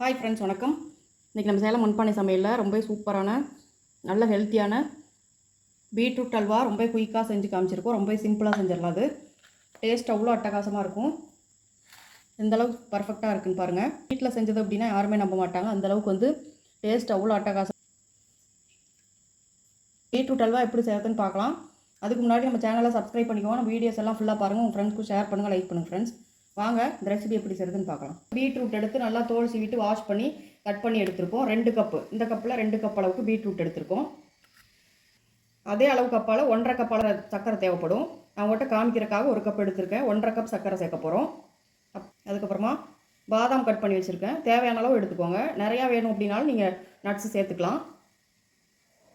Hi friends வணக்கம். இன்றைக்கி நம்ம சேலம் மண்பானை சமையலில் ரொம்ப சூப்பரான நல்ல ஹெல்த்தியான பீட்ரூட் அல்வா ரொம்ப குயிக்காக செஞ்சு காமிச்சிருக்கோம். ரொம்ப சிம்பிளாக செஞ்சிடலாம் அது. டேஸ்ட் அவ்வளோ அட்டகாசமாக இருக்கும். எந்த அளவுக்கு பர்ஃபெக்டாக இருக்குன்னு பாருங்கள் வீட்டில் செஞ்சது அப்படின்னா யாருமே நம்ப மாட்டாங்க. அந்த அளவுக்கு வந்து டேஸ்ட் அவ்வளோ அட்டகாசம். பீட்ரூட் அல்வா எப்படி செய்யறதுன்னு பார்க்கலாம். அதுக்கு முன்னாடி நம்ம சேனலை சப்ஸ்கிரைப் பண்ணிக்கோங்க. நம்ம வீடியோஸ் எல்லாம் ஃபுல்லாக பாருங்கள் உங்கள் ஃப்ரெண்ட்ஸ்க்கு ஷேர் பண்ணுங்கள் லைக் பண்ணுங்கள் ஃப்ரெண்ட்ஸ் வாங்க இந்த ரெசிபி எப்படி செய்யறதுன்னு பார்க்கலாம். பீட்ரூட் எடுத்து நல்லா தோல் சீவிட்டு வாஷ் பண்ணி கட் பண்ணி எடுத்திருக்கோம் ரெண்டு கப்பு இந்த கப்பில் ரெண்டு கப் அளவுக்கு பீட்ரூட் எடுத்திருக்கோம். அதே அளவு கப்பால் ஒன்றரை கப்பால் சர்க்கரை தேவைப்படும். நான் உங்கள்கிட்ட காமிக்கிறக்காக ஒரு கப் எடுத்திருக்கேன். ஒன்றரை கப் சர்க்கரை சேர்க்க போகிறோம் அப் அதுக்கப்புறமா பாதாம் கட் பண்ணி வச்சுருக்கேன். தேவையான அளவு எடுத்துக்கோங்க. நிறையா வேணும் அப்படின்னாலும் நீங்கள் நட்ஸு சேர்த்துக்கலாம்.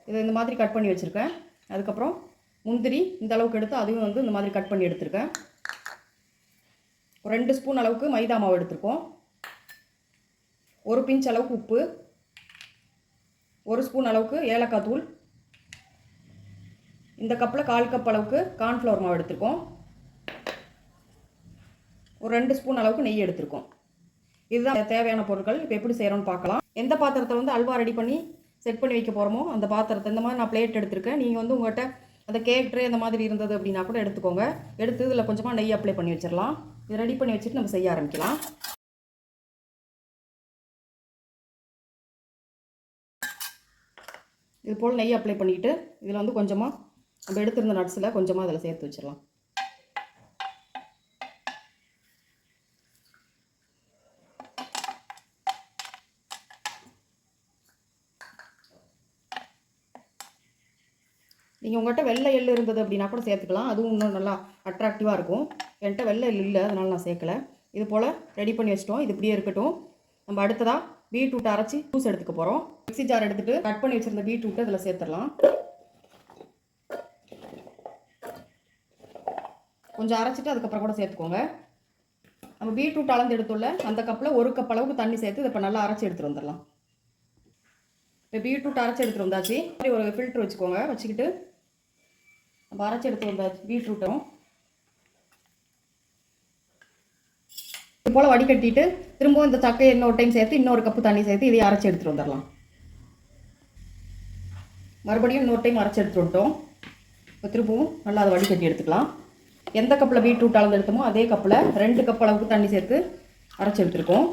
இதை இந்த மாதிரி கட் பண்ணி வச்சுருக்கேன். அதுக்கப்புறம் முந்திரி இந்த அளவுக்கு எடுத்து அதுவும் வந்து இந்த மாதிரி கட் பண்ணி எடுத்திருக்கேன். ஒரு ரெண்டு ஸ்பூன் அளவுக்கு மைதா மாவு எடுத்துருக்கோம். ஒரு பிஞ்ச் அளவுக்கு உப்பு. ஒரு ஸ்பூன் அளவுக்கு ஏலக்காய் தூள். இந்த கப்பில் கால் கப் அளவுக்கு கார்ன்ஃப்ளவர் மாவு எடுத்துருக்கோம். ஒரு ரெண்டு ஸ்பூன் அளவுக்கு நெய் எடுத்திருக்கோம். இதுதான் தேவையான பொருட்கள். இப்போ எப்படி செய்கிறோன்னு பார்க்கலாம். எந்த பாத்திரத்தை வந்து அல்வா ரெடி பண்ணி செட் பண்ணி வைக்க போகிறோமோ அந்த பாத்திரத்தை இந்த மாதிரி நான் பிளேட் எடுத்திருக்கேன். நீங்கள் வந்து உங்கள்கிட்ட அந்த கேக் ட்ரே இந்த மாதிரி இருந்தது அப்படின்னா கூட எடுத்துக்கோங்க. எடுத்து இதில் கொஞ்சமாக நெய் அப்ளை பண்ணி வச்சிடலாம் இது ரெடி பண்ணி வச்சுட்டு நம்ம செய்ய ஆரம்பிக்கலாம். இது போல் நெய் அப்ளை பண்ணிக்கிட்டு இதில் வந்து கொஞ்சமாக நம்ம எடுத்திருந்த நட்ஸில் கொஞ்சமாக அதில் சேர்த்து வச்சிடலாம். நீங்கள் உங்கள்கிட்ட வெள்ளை எள்ளு இருந்தது அப்படின்னா கூட சேர்த்துக்கலாம். அதுவும் இன்னும் நல்லா அட்ராக்டிவாக இருக்கும். என்கிட்ட வெள்ளை இல்லை அதனால் நான் சேர்க்கல. இது போல் ரெடி பண்ணி வச்சிட்டோம். இது இப்படியே இருக்கட்டும். நம்ம அடுத்ததாக பீட்ரூட் அரைச்சி ஜூஸ் எடுத்துக்க போகிறோம் மிக்ஸி ஜார் எடுத்துகிட்டு கட் பண்ணி வச்சுருந்த பீட்ரூட்டை இதில் சேர்த்துடலாம். கொஞ்சம் அரைச்சிட்டு அதுக்கப்புறம் கூட சேர்த்துக்கோங்க. நம்ம பீட்ரூட் அளந்து எடுத்துள்ள அந்த கப்பில் ஒரு கப் அளவுக்கு தண்ணி சேர்த்து இதை இப்போ நல்லா அரைச்சி எடுத்துகிட்டு வந்துடலாம். இப்போ பீட்ரூட் அரைச்சி எடுத்துகிட்டு வந்தாச்சு. இப்படி ஒரு ஃபில்ட்ரு வச்சுக்கோங்க. வச்சுக்கிட்டு நம்ம அரைச்சி எடுத்து வந்தாச்சு பீட்ரூட்டும் இது போல் வடிகட்டிட்டு திரும்பவும் இந்த சக்கையை இன்னொரு டைம் சேர்த்து இன்னொரு கப்பு தண்ணி சேர்த்து இதையும் அரைச்சி எடுத்துகிட்டு வந்துடலாம். மறுபடியும் இன்னொரு டைம் அரைச்சி எடுத்துட்டு வந்துட்டோம். இப்போ திரும்பவும் நல்லா அதை வடிகட்டி எடுத்துக்கலாம். எந்த கப்பில் பீட்ரூட் அளந்து எடுத்தோமோ அதே கப்பில் ரெண்டு கப் அளவுக்கு தண்ணி சேர்த்து அரைச்சி எடுத்துருக்கோம்.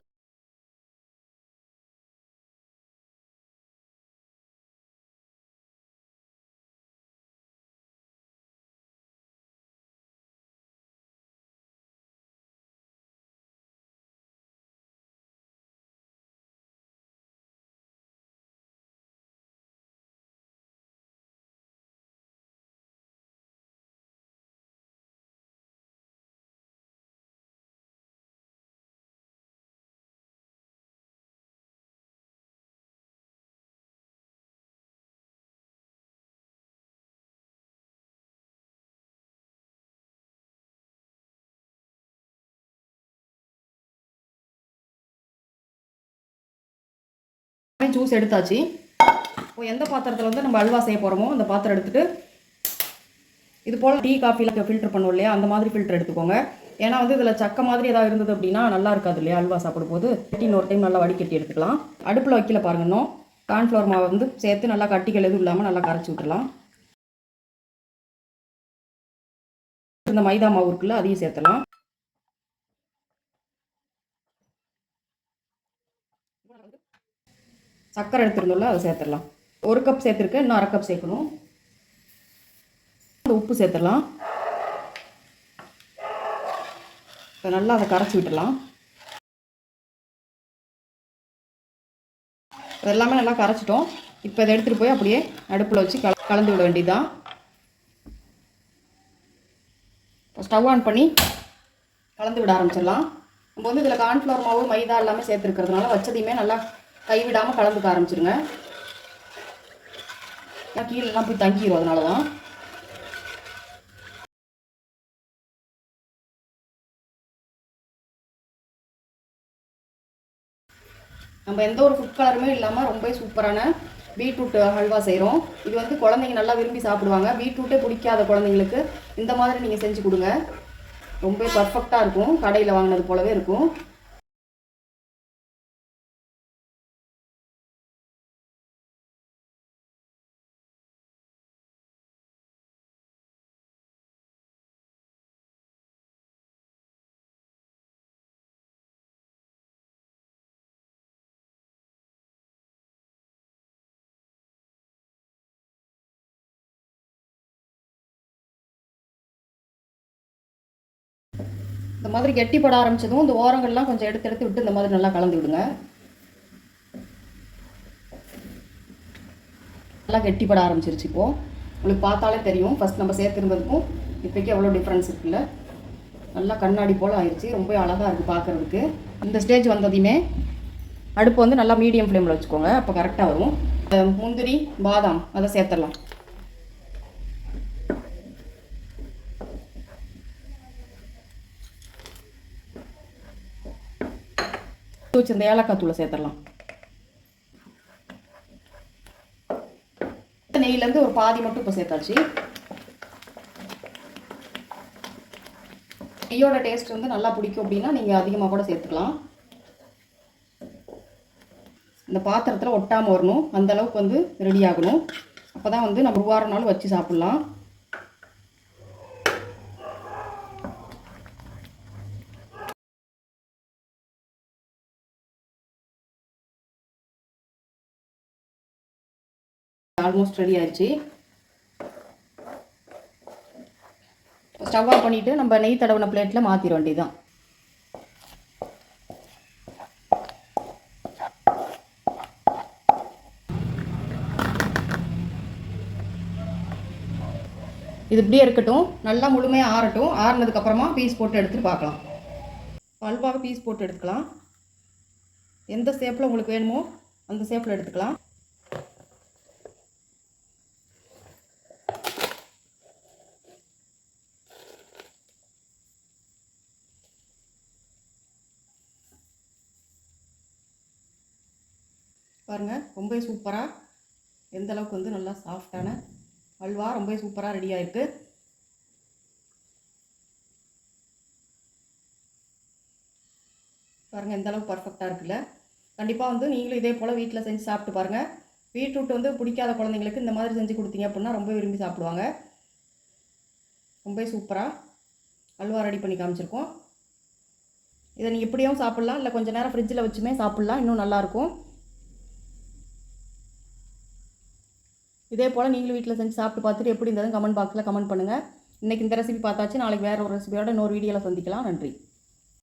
ஜூஸ் எடுத்தாச்சு. இப்போ எந்த பாத்திரத்தில் வந்து நம்ம அல்வா செய்ய போகிறோமோ அந்த பாத்திரம் எடுத்துகிட்டு இது போல் டீ காஃபியில் ஃபில்டர் பண்ணுவோம் இல்லையா? அந்த மாதிரி ஃபில்டர் எடுத்துக்கோங்க. ஏன்னா வந்து இதில் சக்க மாதிரி ஏதாவது இருந்தது அப்படின்னா நல்லா இருக்காது இல்லையா அல்வா சாப்பிடும்போது? ஒரு டைம் நல்லா வடிகட்டி எடுத்துக்கலாம். அடுப்பில் வைக்கல பாருங்க இன்னும். கார்ன்ஃப்ளவர் மாவை வந்து சேர்த்து நல்லா கட்டிகள் எதுவும் இல்லாமல் நல்லா கரைச்சி விட்டுலாம் இந்த மைதா மாவு இருக்குல்ல அதையும் சேர்த்தலாம் சர்க்கரை எடுத்துருந்தோம்ல அதை சேர்த்துடலாம். ஒரு கப் சேர்த்துருக்கேன் இன்னும் அரை கப் சேர்க்கணும் உப்பு சேர்த்துடலாம். இப்போ நல்லா அதை கரைச்சி விட்டுடலாம். எல்லாமே நல்லா கரைச்சிட்டோம். இப்போ இதை எடுத்துகிட்டு போய் அப்படியே அடுப்பில் வச்சு கல கலந்து விட வேண்டியதுதான். இப்போ ஸ்டவ் ஆன் பண்ணி கலந்து விட ஆரம்பிச்சிடலாம். நம்ம வந்து இதில் கார்ன்ஃப்ளவர் மாவு மைதா எல்லாமே சேர்த்துருக்கிறதுனால வச்சதையுமே நல்லா கைவிடாமல் கலந்துக்க ஆரம்பிச்சிருங்க. கீழெல்லாம் போய் தங்கிடும் அதனால தான் நம்ம எந்த ஒரு ஃபுட் கலருமே இல்லாமல் ரொம்ப சூப்பரான பீட்ரூட் ஹல்வா செய்கிறோம் இது வந்து குழந்தைங்க நல்லா விரும்பி சாப்பிடுவாங்க. பீட்ரூட்டே பிடிக்காத குழந்தைங்களுக்கு இந்த மாதிரி நீங்கள் செஞ்சு கொடுங்க. ரொம்ப பர்ஃபெக்டாக இருக்கும். கடையில் வாங்கினது போலவே இருக்கும். இந்த மாதிரி கெட்டிப்பட ஆரம்பித்ததும் இந்த ஓரங்கள்லாம் கொஞ்சம் எடுத்து எடுத்து விட்டு இந்த மாதிரி நல்லா கலந்து விடுங்க. நல்லா கெட்டிப்பட ஆரம்பிச்சிருச்சு இப்போது உங்களுக்கு பார்த்தாலே தெரியும். ஃபஸ்ட் நம்ம சேர்த்துருந்ததுக்கும் இப்போக்கே எவ்வளோ டிஃப்ரென்ஸ் இருக்குல்ல. நல்லா கண்ணாடி போல் ஆயிடுச்சு ரொம்ப அழகாக இருக்குது பார்க்குறதுக்கு. இந்த ஸ்டேஜ் வந்ததையுமே அடுப்பு வந்து நல்லா மீடியம் ஃப்ளேமில் வச்சுக்கோங்க. அப்போ கரெக்டாக வரும். முந்திரி பாதாம் அதை சேர்த்துடலாம். வச்சிருந்த ஏலக்காய் தூளை சேர்த்துடலாம். நெய்யிலேருந்து ஒரு பாதி மட்டும் இப்போ சேர்த்தாச்சு. நெய்யோட டேஸ்ட் வந்து நல்லா பிடிக்கும் அப்படின்னா நீங்கள் அதிகமாக கூட சேர்த்துக்கலாம். இந்த பாத்திரத்தில் ஒட்டாமல் வரணும். அந்தளவுக்கு வந்து ரெடி ஆகணும். அப்போ தான் வந்து நம்ம ஒரு வாரம் நாள் வச்சு சாப்பிட்லாம். ஆல்மோஸ்ட் ரெடி ஆயிடுச்சு ஸ்டவ் ஆஃப் பண்ணிவிட்டு நம்ம நெய் தடவின பிளேட்டில் மாற்றிட வேண்டியதுதான். இது இப்படியே இருக்கட்டும். நல்லா முழுமையாக ஆறட்டும். ஆறினதுக்கப்புறமா பீஸ் போட்டு எடுத்துகிட்டு பார்க்கலாம். பல்வாக பீஸ் போட்டு எடுத்துக்கலாம். எந்த ஷேப்பில் உங்களுக்கு வேணுமோ அந்த ஷேப்பில் எடுத்துக்கலாம். பாருங்கள் ரொம்ப சூப்பராக எந்த அளவுக்கு வந்து நல்லா சாஃப்டான அல்வா ரொம்ப சூப்பராக ரெடி ஆயிருக்கு. பாருங்கள் எந்த அளவுக்கு பர்ஃபெக்டாக இருக்குல்ல. கண்டிப்பாக வந்து நீங்களும் இதே போல் வீட்டில் செஞ்சு சாப்பிட்டு பாருங்கள் பீட்ரூட் வந்து பிடிக்காத குழந்தைங்களுக்கு இந்த மாதிரி செஞ்சு கொடுத்தீங்க அப்படின்னா ரொம்ப விரும்பி சாப்பிடுவாங்க. ரொம்ப சூப்பராக அல்வா ரெடி பண்ணி காமிச்சிருக்கோம். இதை நீங்கள் இப்படியும் சாப்பிட்லாம் இல்லை கொஞ்சம் நேரம் ஃப்ரிட்ஜில் வச்சுமே சாப்பிட்லாம் இன்னும் நல்லாயிருக்கும் இதே போல் நீங்களும் வீட்டில் செஞ்சு சாப்பிட்டு பார்த்துட்டு எப்படி இருந்தாலும் கமெண்ட் பாக்ஸில் கமெண்ட் பண்ணுங்கள் இன்றைக்கி இந்த ரெசிபி பார்த்தாச்சு. நாளைக்கு வேறு ஒரு ரெசிபியோட இன்னொரு வீடியோவில் சந்திக்கலாம். நன்றி.